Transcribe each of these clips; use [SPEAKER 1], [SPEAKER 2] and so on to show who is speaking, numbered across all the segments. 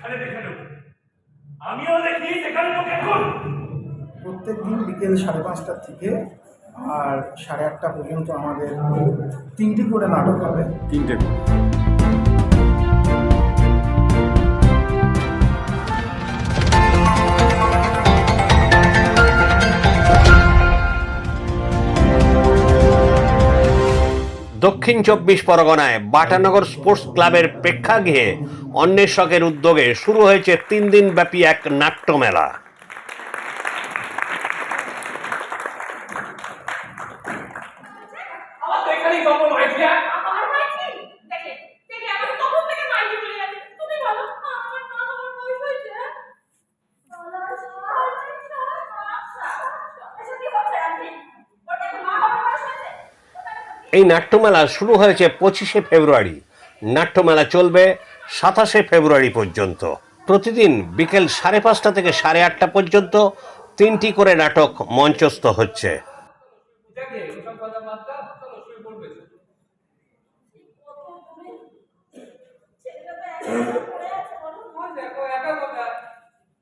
[SPEAKER 1] সেখানে দেখে নেব। আমিও দেখি সেখানে তো কেমন
[SPEAKER 2] প্রত্যেক দিন বিকেল সাড়ে পাঁচটার থেকে আর সাড়ে আটটা পর্যন্ত আমাদের তিনটি করে নাটক হবে।
[SPEAKER 3] তিনটে
[SPEAKER 4] দক্ষিণ চব্বিশ পরগনায় বাটানগর স্পোর্টস ক্লাবের প্রেক্ষাগৃহে অন্বেষকের উদ্যোগে শুরু হয়েছে তিন দিন ব্যাপী এক নাট্যমেলা
[SPEAKER 1] আমার তো
[SPEAKER 4] এই নাট্যমেলা শুরু হয়েছে পঁচিশে ফেব্রুয়ারি। নাট্যমেলা চলবে সাতাশে ফেব্রুয়ারি পর্যন্ত। প্রতিদিন বিকেল সাড়ে পাঁচটা থেকে সাড়ে আটটা পর্যন্ত তিনটি করে নাটক মঞ্চস্থ হচ্ছে।
[SPEAKER 1] বাদ দাও চলো শুয়ে পড়বে
[SPEAKER 5] ছেলেটা তো একদম পড়ে আছে বলো
[SPEAKER 1] ওই দেখো একা কথা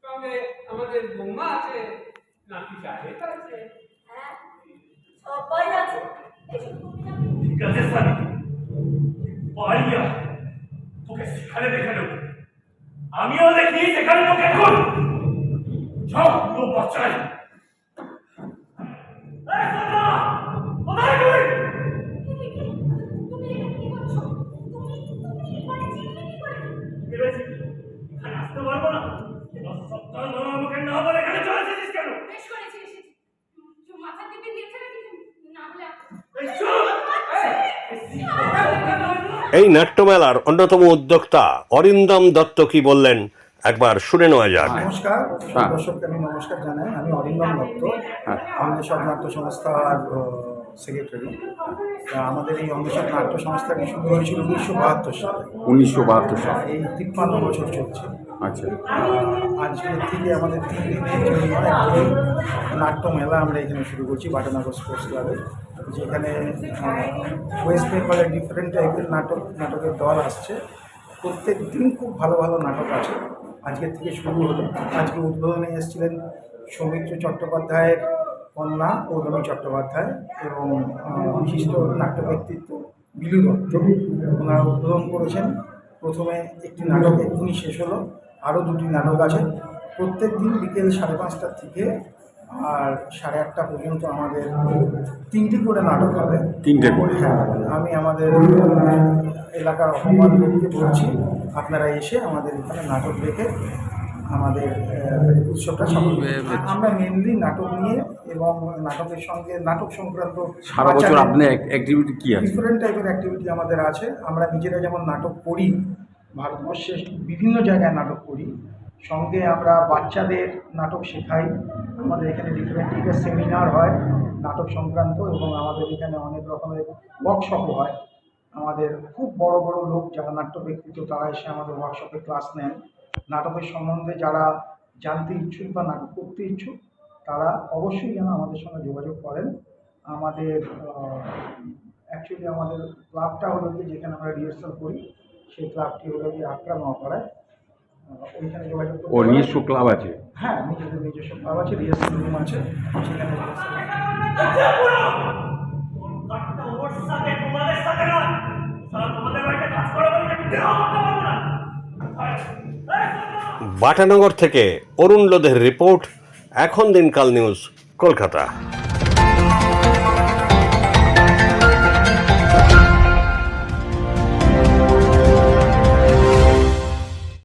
[SPEAKER 1] সঙ্গে আমাদের বৌমা আছে নাতি সাহেব আছে
[SPEAKER 5] হ্যাঁ সবাই আছে এই শুধু তুমি না
[SPEAKER 1] সাথে পাইয়া তোকে সেখানে দেখে নেব আমিও দেখি সেখানে তোকে এখন সব পুরো এই
[SPEAKER 4] নাট্যমেলার অন্যতম উদ্যোক্তা অরিন্দম দত্ত কি বললেন? একবার শুনে নেওয়া যাক।
[SPEAKER 2] নমস্কার।
[SPEAKER 3] হ্যাঁ।
[SPEAKER 2] দর্শককে আমি নমস্কার জানাই। আমি অরিন্দম দত্ত।
[SPEAKER 3] হ্যাঁ।
[SPEAKER 2] অন্বেষক নাট্য সংস্থার সেক্রেটারি আমাদের এই অন্বেষক নাট্য সংস্থাটি শুরু হয়েছিল উনিশশো বাহাত্তর সালে?
[SPEAKER 3] উনিশশো বাহাত্তর সাল।
[SPEAKER 2] এই তিপ্পান্ন বছর চলছে।
[SPEAKER 3] আচ্ছা।
[SPEAKER 2] আজকের থেকে আমাদের তিন দিনের জন্য নাট্য মেলা আমরা এখানে শুরু করছি বাটানগর স্পোর্টস ক্লাবে। যেখানে ওয়েস্ট বেঙ্গলের ডিফারেন্ট টাইপের নাটক, নাটকের দল আসছে। প্রত্যেক দিন খুব ভালো ভালো নাটক আছে। আজকের থেকে শুরু হলো। আজকে উদ্বোধনে এসেছিলেন সৌমিত্র চট্টোপাধ্যায়ের কন্যা পৌলমী চট্টোপাধ্যায় এবং বিশিষ্ট নাট্য ব্যক্তিত্ব বিলু দত্ত। ওনারা উদ্বোধন করেছেন। প্রথমে একটি নাটক এক্ষুনি শেষ হলো। আরও দুটি নাটক আছে। প্রত্যেক দিন বিকেল সাড়ে পাঁচটার থেকে আর সাড়ে আটটা পর্যন্ত আমাদের তিনটি করে নাটক হবে।
[SPEAKER 3] তিনটে করে?
[SPEAKER 2] হ্যাঁ আমি আমাদের এলাকার অপমান লোককে বলছি। আপনারা এসে আমাদের এখানে নাটক দেখে আমাদের উৎসবটা সফল আমরা মেনলি নাটক নিয়ে এবং নাটকের সঙ্গে নাটক সংক্রান্ত
[SPEAKER 3] সারা বছর অ্যাক্টিভিটি কি আছে?
[SPEAKER 2] ডিফারেন্ট টাইপের অ্যাক্টিভিটি আমাদের আছে। আমরা নিজেরা যেমন নাটক করি ভারতবর্ষে বিভিন্ন জায়গায় নাটক করি সঙ্গে আমরা বাচ্চাদের নাটক শেখাই। আমাদের এখানে ডিফারেন্ট টাইপের সেমিনার হয় নাটক সংক্রান্ত এবং আমাদের এখানে অনেক রকমের ওয়ার্কশপও হয়। আমাদের খুব বড় বড় লোক যারা নাট্য ব্যক্তিত্ব, তারা এসে আমাদের ওয়ার্কশপে ক্লাস নেন। নাটকের সম্বন্ধে যারা জানতে ইচ্ছুক বা নাটক করতে ইচ্ছুক, তারা অবশ্যই যেন আমাদের সঙ্গে যোগাযোগ করেন। আমাদের অ্যাকচুয়ালি আমাদের ক্লাবটা হলো যেখানে আমরা রিহার্সাল করি, সেই ক্লাবটি হলো গিয়ে আটটা নপাড়ায় আহ, ওইখানে যোগাযোগ করতে
[SPEAKER 3] ও
[SPEAKER 2] পারেন।
[SPEAKER 3] নিজস্ব ক্লাব আছে
[SPEAKER 2] হ্যাঁ নিজেদের নিজস্ব ক্লাব আছে রিহার্সাল রুম আছে
[SPEAKER 1] ওর!
[SPEAKER 4] বাটানগর থেকে অরুণ লোধের রিপোর্ট এখন দিনকাল নিউজ কলকাতা